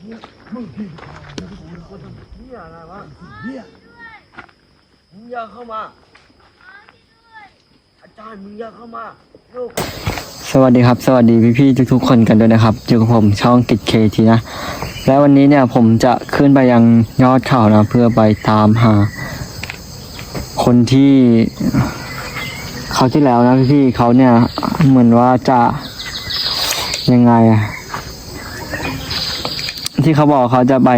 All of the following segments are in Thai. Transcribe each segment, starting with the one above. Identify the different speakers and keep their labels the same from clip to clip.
Speaker 1: เหี้ยอะไรวะเหี้ยมึงอย่าเข้ามาอาจารย์มึงอย่าเข้ามาลูก
Speaker 2: สวัสดีครับ สวัสดีพี่ๆทุกๆคนกันด้วยนะครับอยู่กับผมช่องกิจเคทีนะ และวันนี้เนี่ยผมจะขึ้นไปยังยอดเขานะ เพื่อไปตามหา คนที่เขาที่แล้วนะพี่ๆเขาเนี่ยเหมือนว่าจะยังไงอะ ที่เขาบอกเขาจะไป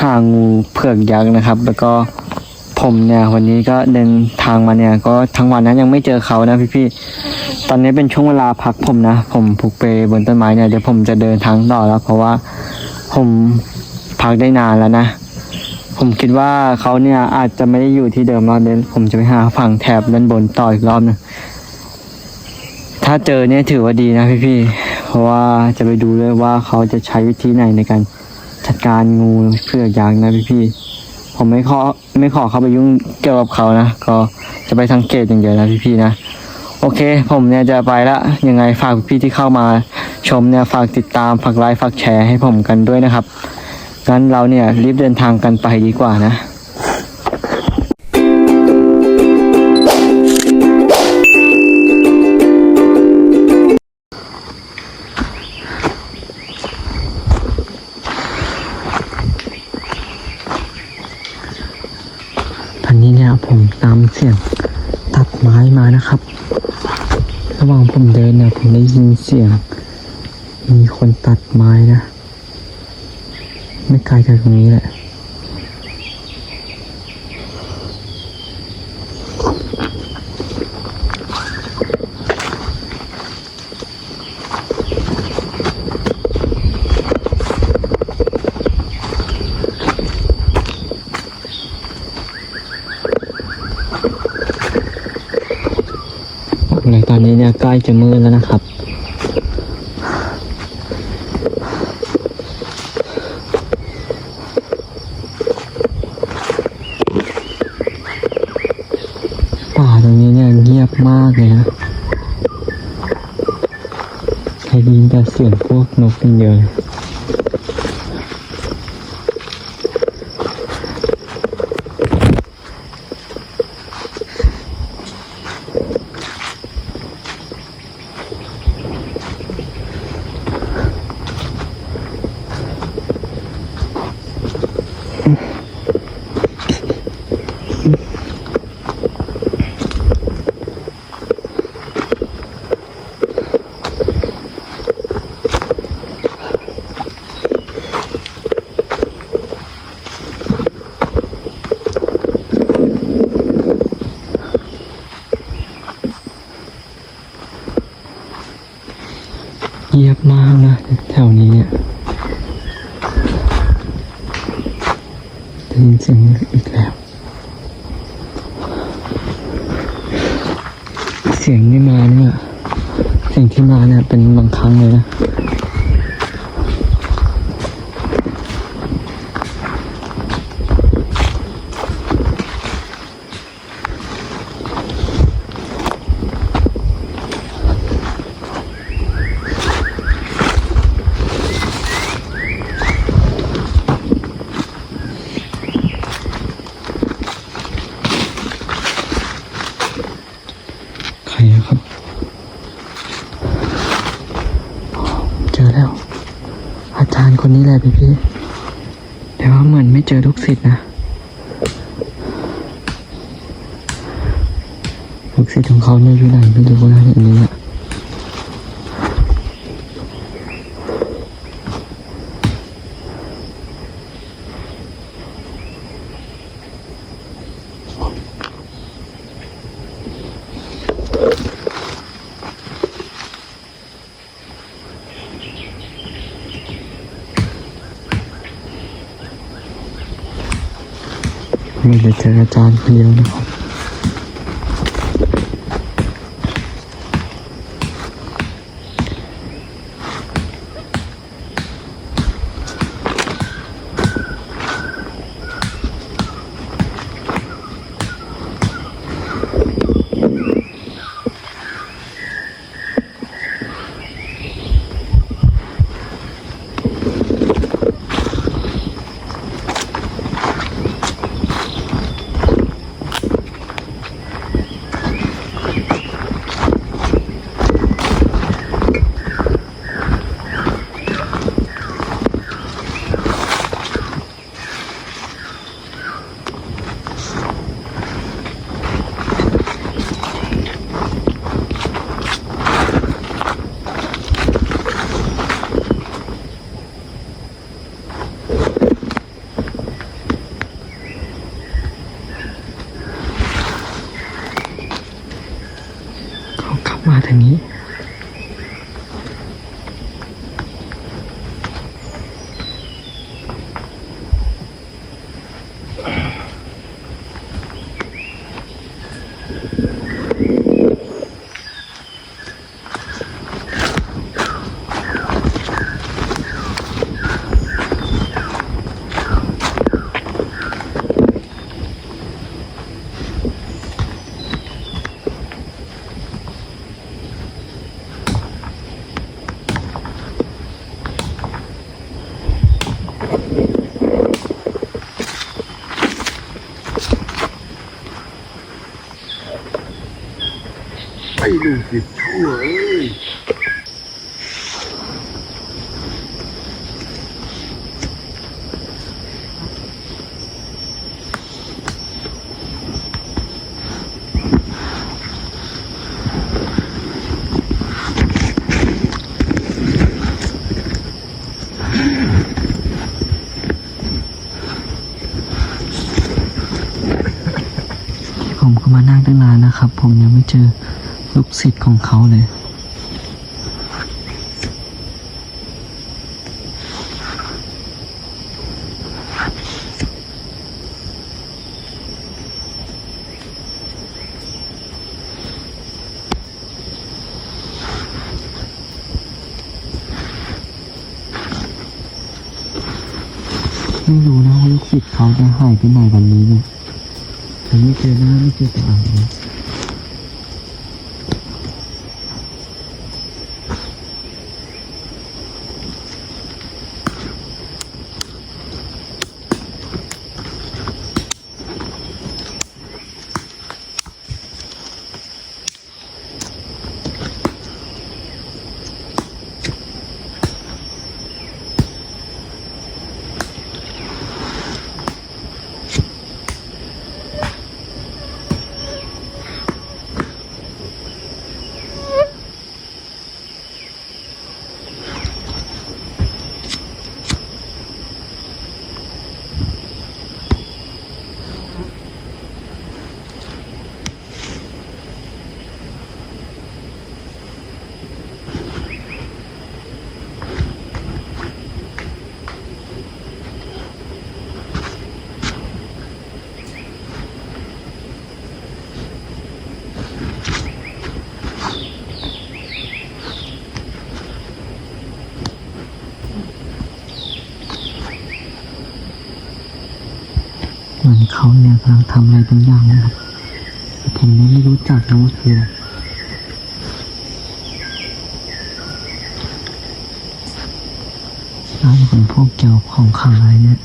Speaker 2: หางูเผือกยักษ์นะครับ แล้วก็ผมเนี่ยวันนี้ก็เดินทางมาเนี่ย ก็ทั้งวันนั้นยังไม่เจอเขานะพี่ๆ ตอนนี้เป็นช่วงเวลาพักผมนะ ผมผูกเปบนต้นไม้เนี่ยเดี๋ยวผมจะเดินทางต่อแล้ว เพราะว่าผมพักได้นานแล้วนะ ผมคิดว่าเขาเนี่ยอาจจะไม่ได้อยู่ที่เดิมแล้วเดี๋ยวผมจะไปหาฝั่งแถบด้านบนต่ออีกรอบหนึงถ้าเจอเนี่ยถือว่าดีนะพี่ๆ ราะว่าจะไปดูด้วยว่าเขาจะใช้วิธีไหนในการจัดการงูเผือกยางนะพี่ๆผมไม่ขอไม่ขอเข้าไปยุ่งเกี่ยวกับเขานะก็จะไปสังเกตอย่างเดียวนะพี่ๆนะโอเค ผมเนี่ยจะไปละยังไงฝากพี่ที่เข้ามาชมเนี่ยฝากติดตามฝากไลค์ฝากแชร์ให้ผมกันด้วยนะครับงั้นเราเนี่ยรีบเดินทางกันไปดีกว่านะ เสียงตัดไม้มานะครับ ระหว่างผมเดินเนี่ยผมได้ยินเสียง มีคนตัดไม้นะ ไม่ไกลจากตรงนี้แหละ บอกเลยตอนนี้เนี่ยใก ล้จะมืดแล้วนะครับ ป่าตรงนี้เนี่ยเงียบมากเลยนะใครด้ยินแต่เสียงพวกนกเป็นเยอะลยเงียบมากนะแถวนี้เนี่ยได้ยินเสียงอีกแล้ว เสียงที่มาเนี่ยเสียงที่มาเนี่ยเป็นบางครั้งเลยนะ ใครอะครับ เจอแล้ว อาจารย์คนนี้แหละพี่ แต่ว่าเหมือนไม่เจอลูกศิษย์นะลูกศิษย์ของเขาเนี่ยอยู่ไหนไม่รู้นะอันนี้อะไมีแต่เจออาจารย์คนเดียวนะครับ
Speaker 1: ตั้
Speaker 2: งนานนะครับ ผมยังไม่เจอลูกศิษย์ของเขาเลยไม่รู้นะว่าลูกศิษย์เขาจะหายไปไหนวันนี้เนี่ย ไม่เจอหน้าไม่เจอตา เขาเนี่ยกำลังทำอะไรบางอย่างนะครับผมยังไม่รู้จักนะว่าคืออะไรน่าจะเป็นพวกเกี่ยวของขังอะไรเนี่ย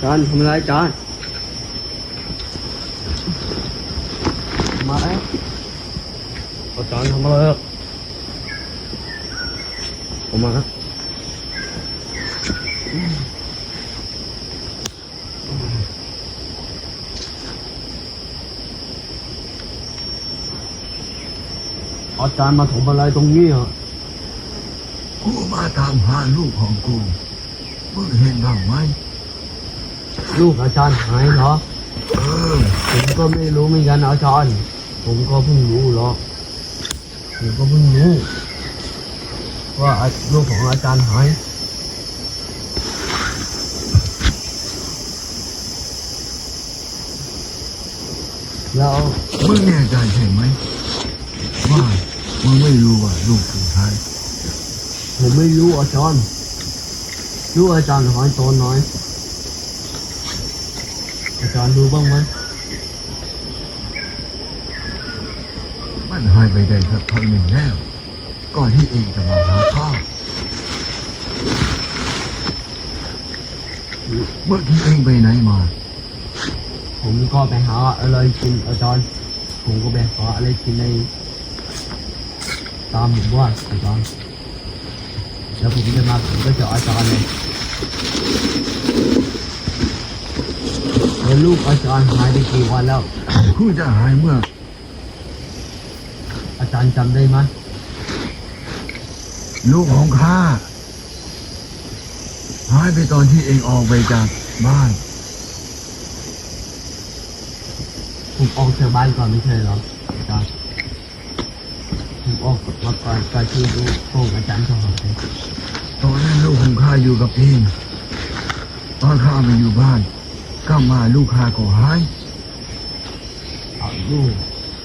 Speaker 1: จานทำอะไรจาน มาแล้วอาจารย์ทำอะไรอะผมมาครับอาจารย์มาถมอะไรตรงนี้อะ
Speaker 3: กูมาตามหาลูกของกู มึงเห็นบ้างไหม
Speaker 1: ลูกอาจารย์หายเหรอ
Speaker 3: เออ
Speaker 1: ผมก็ไม่รู้เหมือนกันอาจารย์ ผมก็เพิ่งรู้หรอกผมก็เพิ่งรู้ ว่าลูกของอาจารย์หายแล้ว
Speaker 3: มึงแน่ใจใช่ไหมว่ามึงไม่รู้ว่าลูกคือใคร
Speaker 1: ผมไม่รู้อาจารย์รู้อาจารย์หายตอนน้อย อาจารย์รู้บ้างไหม
Speaker 3: มันหายไปได้สักพักหนึ่งแล้ว ก่อนที่เองจะมาหาข้าเมื่อกี้เองไปไหนมา
Speaker 1: ผมก็ไปหาอะไรกินอาจารย์ผมก็ไปหาอะไรกินในตามหมู่บ้านอาจารย์แล้วผมจะมาผมก็เจออาจารย์เลยแล้วลูกอาจารย์หายไปกี่วันแล้ว
Speaker 3: คู่จะหายเมื่อ
Speaker 1: อา จารย์จำได้ไหม
Speaker 3: ลูกของข้าหายไปตอนที่เองออกไปจากบ้าน
Speaker 1: ผมออกจากบ้านก่อนไม่ใช่เหรออาจารย์ผมออกมาก่อนก่อนที่ลูกของอาจารย์จะหายไป
Speaker 3: ตอนนั้นลูกของข้าอยู่กับเองตอนข้าไม่อยู่บ้านกลับมาลูกข้าก็หาย
Speaker 1: เอาลูก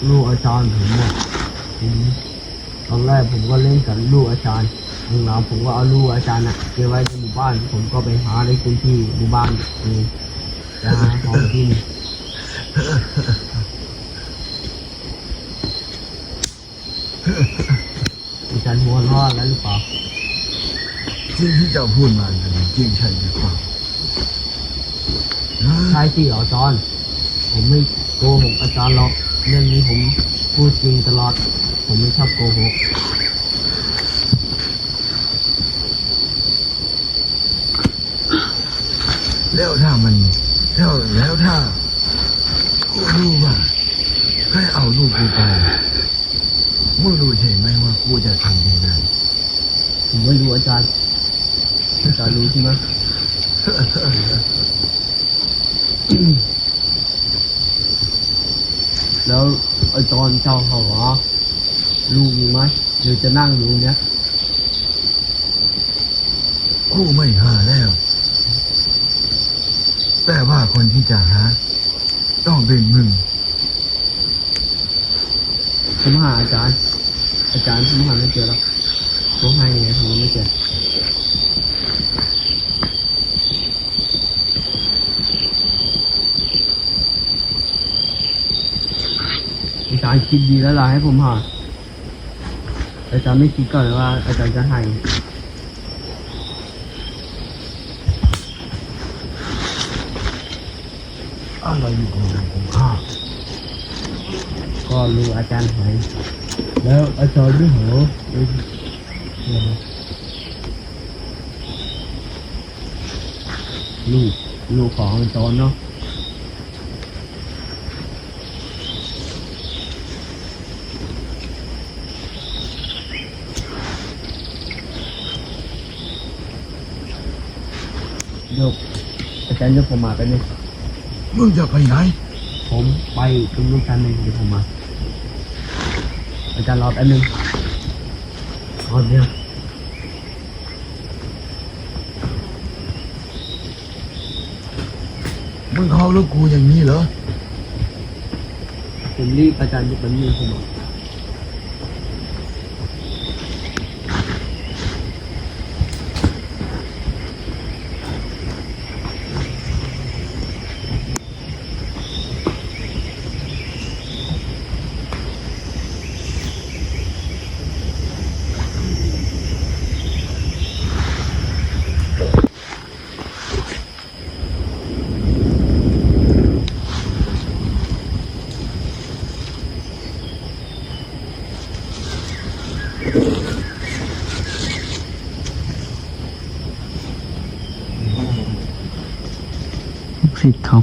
Speaker 1: ลูกอาจารย์ผม เนี่ยผมตอนแรกผมก็เล่นกับลูกอาจารย์หลังๆผมก็เอาลูกอาจารย์น่ะเก็บไว้ในหมู่บ้าน ผมก็ไปหาอะไรกินที่หมู่บ้านเองไปหาของกินอาจารย์หัวเรอดแล้วหรือเปล่า
Speaker 3: สิ่งที่เจ้าพูดมานั้นจริงใช่หรือเปล่าฮะ
Speaker 1: ใช่ที่อาจารย์ผมไม่โกหกอาจารย์หรอกเรื่องนี้ผมพูดจริงตลอด ผมไม่ชอบโกหก
Speaker 3: แล้วถ้ามันแล้วแล้วถ้ากูรู้ว่าใครเอาลูกกูไปมึงรู้ใช่ไหมว่ากูจะทำยังไง
Speaker 1: ผมไม่รู้อาจารย์อาจารย์รู้ใช่ไหมแล้วอาจารย์เจ้าเขาเหรอ ลูกอยู่ไหมหรือจะนั่งอยู่เนี้ย
Speaker 3: กูไม่หาแล้ว แต่ว่าคนที่จะหา ต้องเป็นมึง
Speaker 1: ผมหาอาจารย์ อาจารย์ผมหาไม่เจอแล้วผมให้ไงผมก็ไม่เจออาจารย์คิดดีแล้วล่ะให้ผมหา อาจารย์ไม่คิดก่อนเลยว่าอาจารย์จะให้
Speaker 3: อะไรอยู่ของลูกของข้า
Speaker 1: ก็รู้อาจารย์หายแล้วอาจารย์ไม่หาลูกลูกของอาจารย์เนาะ ยก อาจารย์ยกผมมาไปบนึง
Speaker 3: มึงจะไปไหน
Speaker 1: ผมไปตรงนู้นกันหนึ่งเดี๋ยวผมมา อาจารย์รอแป๊บนึงรอเดียว
Speaker 3: มึงเขาลูกกูอย่างนี้เหรอ
Speaker 1: ผมรีบอาจารย์ยกแป๊บนึงผมมา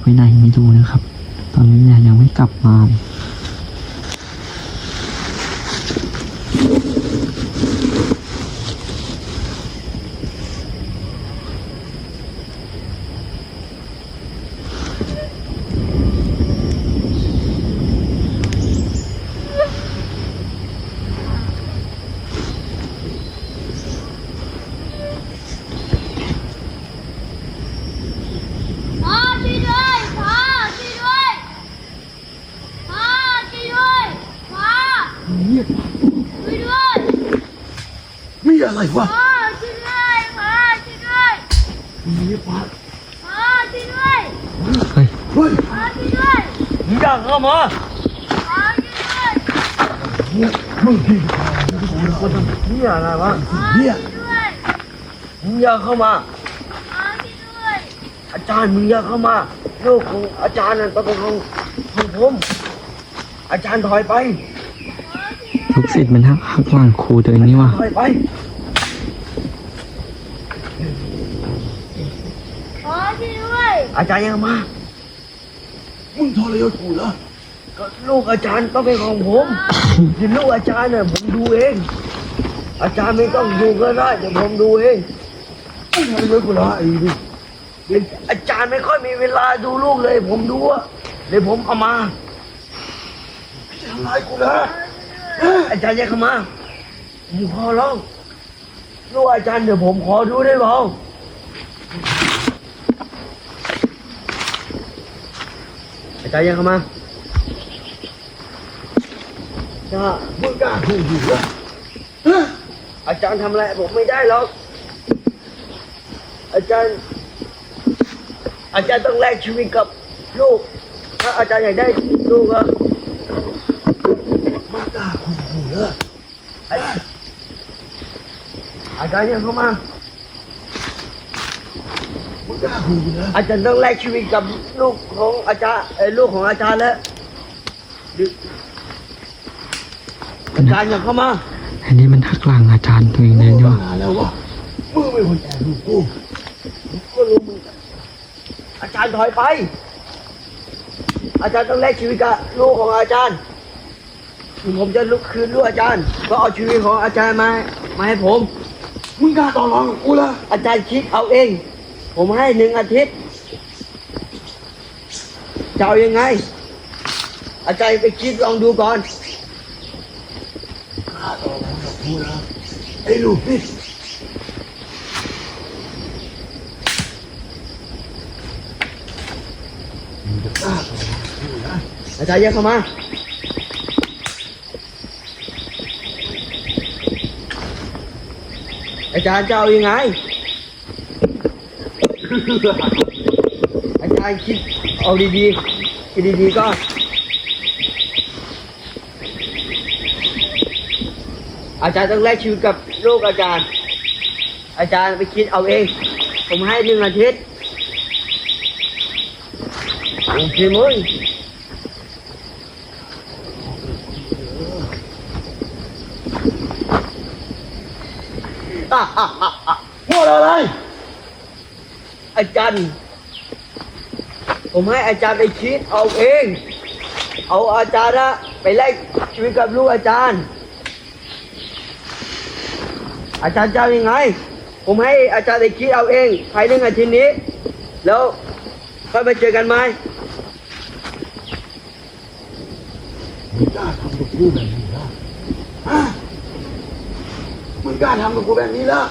Speaker 2: ไปไหนไม่ดูนะครับ ตอนนี้เนี่ยยังไม่กลับมา
Speaker 4: พ่อช่วยด้วยพ่อช่วยด้วยพ่อช่วยด้วยพ่อช่วยด้วย
Speaker 3: มีอะไรวะ
Speaker 4: พ่อช่วยด้วยพ่อช่วยด้วย
Speaker 3: มีปะ
Speaker 4: พ่อช่วยด้วย
Speaker 2: เฮ้ย
Speaker 3: เฮ้ย
Speaker 4: พ่อช่วย ด้วย
Speaker 1: มึงอย่าเข้ามา
Speaker 4: พ่อช่วยด้วย
Speaker 3: เนี่ยมึงที่ขากูนะ
Speaker 1: นี่อะไรวะ
Speaker 4: พ่อ
Speaker 3: เนี่ย
Speaker 4: ช่วยด้วย
Speaker 1: มึงอย่าเข้ามา
Speaker 4: พ่อช่วยด้วย
Speaker 1: อาจารย์มึงอย่าเข้ามาลูกของอาจารย์นั่นต้องเป็นของของผม อาจารย์ถอยไป
Speaker 2: ลูกศิษย์มันหักหักหลังครูตัวเองนี่ว่ะ
Speaker 1: ถอยไป
Speaker 4: พ่อช่วยด้วย
Speaker 1: อาจารย์อยังมา
Speaker 3: มึงทรยศกูเหรอ
Speaker 1: ก็ลูกอาจารย์ต้องเป็นของผมที่ลูกอาจารย์เนี่ยผมดูเอง อาจารย์ไม่ต้องดูก็ได้เดี๋ยวผมดูเอง
Speaker 3: มึงทรยศกูเหรอไอ้ดิ
Speaker 1: อาจารย์ไม่ค่อยมีเวลาดูลูกเลย ผมดูอะเดี๋ยวผมเอามา
Speaker 3: จะทำร้ายกูเหรอ
Speaker 1: อาจารย์อย่าเข้ามาผมขอร้องลูกอาจารย์เดี๋ยวผมขอดูได้เปล่า อาจารย์อย่าเข้ามาถ้า
Speaker 3: มึงกล้าพูดอยู่เหรอฮะ
Speaker 1: อาจารย์ทำอะไรผมไม่ได้หรอก อาจารย์ อาจารย์ต้องแลกชีวิตกับลูก ถ้าอาจารย์อยากได้ลูกอะ
Speaker 3: มึงกล้าพูดอยู่เหรอ
Speaker 1: อาจารย์อย่าเข้ามา
Speaker 3: มึงกล้าพูด อยู่เหรอ
Speaker 1: อาจารย์ต้องแลกชีวิตกับลูกของอาจารย์เอ้ยลูกของอาจารย์แล้วดิอาจารย์อย่าเข้ามา
Speaker 2: อันนี้มันหักหลังอาจารย์ตัวเองเลยนี่
Speaker 3: มึง
Speaker 2: ว่ะ
Speaker 3: มาแล้ววะมึงไม่คนแอบดูกู
Speaker 1: ผมก็รู้มึงอาจารย์ถอยไป อาจารย์ต้องแลกชีวิตกับลูกของอาจารย์ผมจะลุกคืนลูกอาจารย์ ก็เอาชีวิตของอาจารย์มามาให้ผม
Speaker 3: มึงกล้าต่อรองกับกูเหรอ
Speaker 1: อาจารย์คิดเอาเอง ผมให้หนึ่งอาทิตย์จะเอายังไง อาจารย์ไปคิดลองดูก่อน
Speaker 3: กล้าต่อรองกับกูเหรอไอ้ลูกนี่อรองกับกูเหรอา
Speaker 1: จารย์แยกเข้ามาอาจารย์จะเอายังไง อาจารย์คิดเอาดีๆคิดดีๆก็อาจารย์ต้องแลกชีวิตกับลูกอาจารย์ อาจารย์ไปคิดเอาเอง ผมให้หนึ่งอาทิตย์โอเคมั้ย
Speaker 3: พูดอะไร
Speaker 1: อาจารย์ ผมให้อาจารย์ไปคิดเอาเอง เอาอาจารย์นะไปแลกชีวิตกับลูกอาจารย์ อาจารย์จะเอายังไง ผมให้อาจารย์ไปคิดเอาเองภายในอาทิตย์นี้ แล้วค่อยมาเจอกันไหม
Speaker 3: มึงกล้าทำกับกูแบบนี้เหรอฮะมึงกล้าทำกับกูแบบนี้เหรอ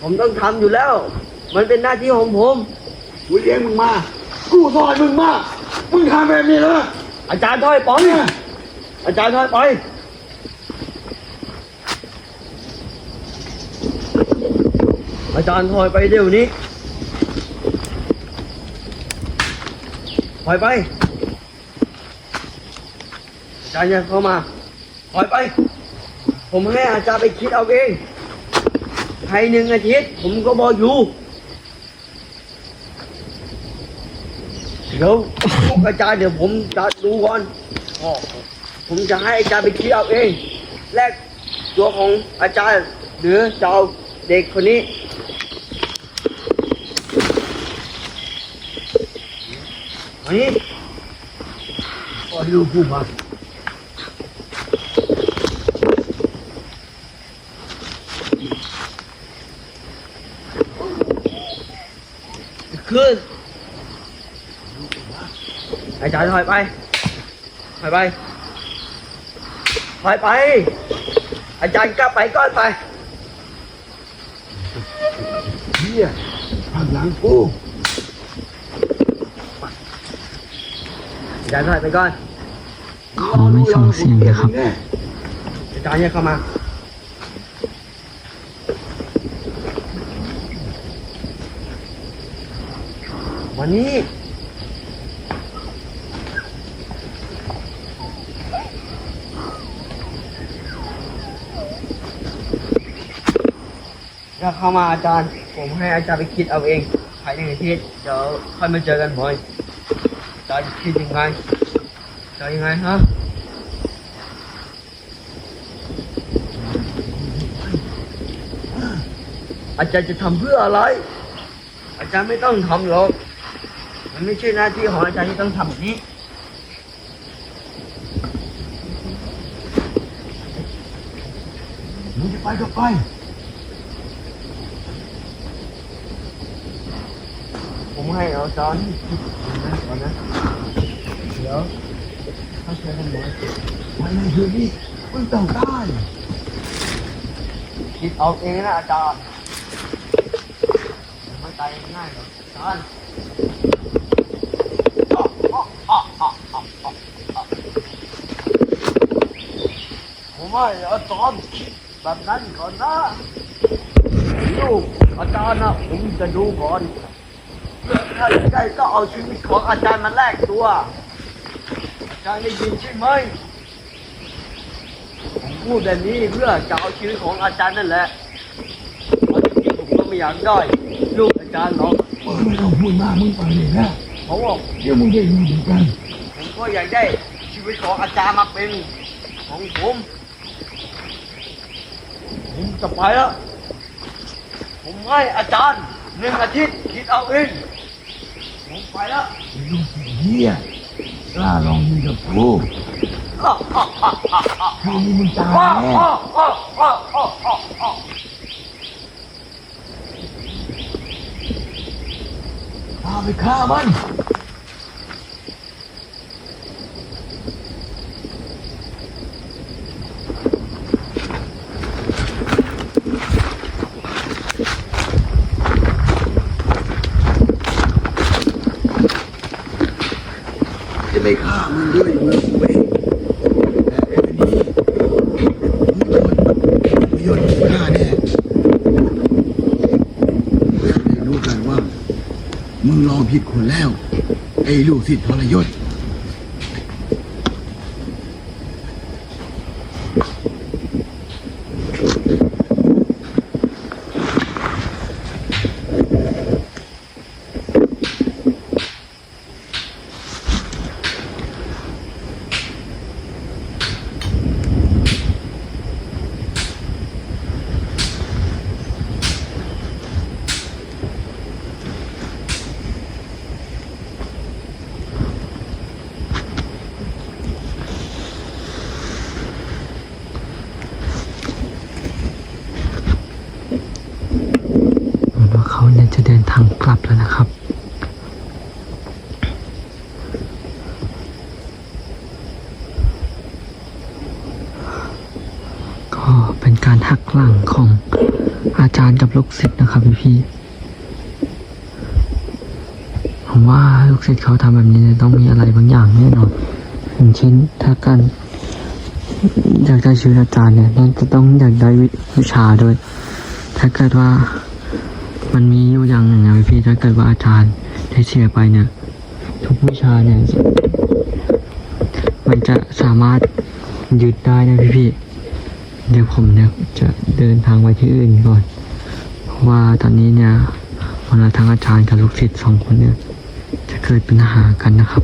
Speaker 1: ผมต้องทำอยู่แล้ว มันเป็นหน้าที่ของผม
Speaker 3: กูเลี้ยงมึงมา กูสอนมึงมา มึงทำแบบนี้เหรอ
Speaker 1: อาจารย์ถอยปล่อย
Speaker 3: เนี่ย
Speaker 1: อาจารย์ถอยปล่อยอาจารย์ถอยไปเดี๋ยวนี้ถอยไป อาจารย์อย่าเข้ามาถอยไป ผมให้อาจารย์ไปคิดเอาเองภายหนึ่งอาทิตย์ผมก็บอกอยู่ ดี๋ยวอาจารย์เดี๋ยวผมจะดูก่อนผมจะให้อาจารย์ไปคิดเอาเองแลกตัวของอาจารย์ หรือจะเอาเด็กคนนี้อันนี้
Speaker 3: ปล่อยลูกกูมา
Speaker 1: ขึ้ นอาจารย์ถอยไป ถอยไป ถอยไป อาจารย์กลับไปก่อนไป
Speaker 3: เฮียข้างหลังกู
Speaker 1: อาจารย์ถอยไปก่อน
Speaker 2: ขอไม่ส่งเสียงนะครับ
Speaker 3: แน่
Speaker 1: อาจารย์เนี่ยเข้ามาวันนี้ จะเข้ามาอาจารย์ ผมให้อาจารย์ไปคิดเอาเองภายในอาทิตย์เดี๋ยวค่อยมาเจอกันบ่อยอาจารย์คิดยังไงจะยังไงฮะอาจารย์จะทำเพื่ออะไร อาจารย์ไม่ต้องทำหรอก มันไม่ใช่หน้าที่ของอาจารย์ที่ต้องทำแบบนี้
Speaker 3: มึงจะไปก็ไป
Speaker 1: ผมให้เอาจอนนะก่อนนะเดี๋ยวเขาเชิญกันหมด
Speaker 3: วันในคืนนี้มึงต้องได้
Speaker 1: คิดเอาเองนะอาจารย์ไม่ตายง่ายหรอกอาจารย์ผมว่าอาจารย์คิดแบบนั้นก่อนนะลูกอาจารย์นะผมจะดูก่อน ถ้าอยากได้ก็เอาชีวิตของอาจารย์มาแลกตัวอาจารย์ได้ยินใช่ไหมผมพูดแบบนี้เพื่อจะเอาชีวิตของอาจารย์นั่นแหละเพราะจริงๆผมก็ไม่อยากได้ลูกอาจารย์หรอก
Speaker 3: มึงไม่ต้องพูดมากมึงไปเลยนะ
Speaker 1: เพราะว่า
Speaker 3: เดี๋ยวมึงได้ยินเหมือนกัน
Speaker 1: ผมก็อยากได้ชีวิตของอาจารย์มาเป็นของผมผมจะไปแล้วผมให้อาจารย์หนึ่งอาทิตย์คิดเอาเองผม ไปแล้ว
Speaker 3: ลูกเฮียกล้าลองมึงกับกูคืนนี้มึงตายแน่ข้าไปฆ่ามัน ไม่ฆ่ามึงด้วยมือกูเองแต่คืนนี้มึงโดนประโยนฆ่าแน่เพื่อให้รู้กันว่า มึงลองผิดคนแล้ว ไอ้ลูกศิษย์ทรยศ
Speaker 2: เหมือนว่าเขาเนี่ยจะเดินทางกลับแล้วนะครับ ก็เป็น การหักหลังของอาจารย์กับลูกศิษย์นะครับพี่พี่ผมว่าลูกศิษย์เขาทำแบบนี้ต้องมีอะไรบางอย่างแน่นอนอย่างเช่นถ้าการอยากได้ชีวิตอาจารย์เนี่ยน่าจะต้องอยากได้วิชาด้วย ถ้าเกิดว่ามันมีอยู่อย่างหนึ่งนะพี่ถ้าเกิดว่าอาจารย์ได้เสียไปเนี่ย ทุกวิชาเนี่ย มันจะสามารถยึดได้นะพี่พี่ เดี๋ยวผมเนี่ยจะเดินทางไปที่อื่นก่อน เพราะว่าตอนนี้เนี่ยเวลาทางอาจารย์กับลูกศิษย์สองคนเนี่ย จะเกิดปัญหากันนะครับ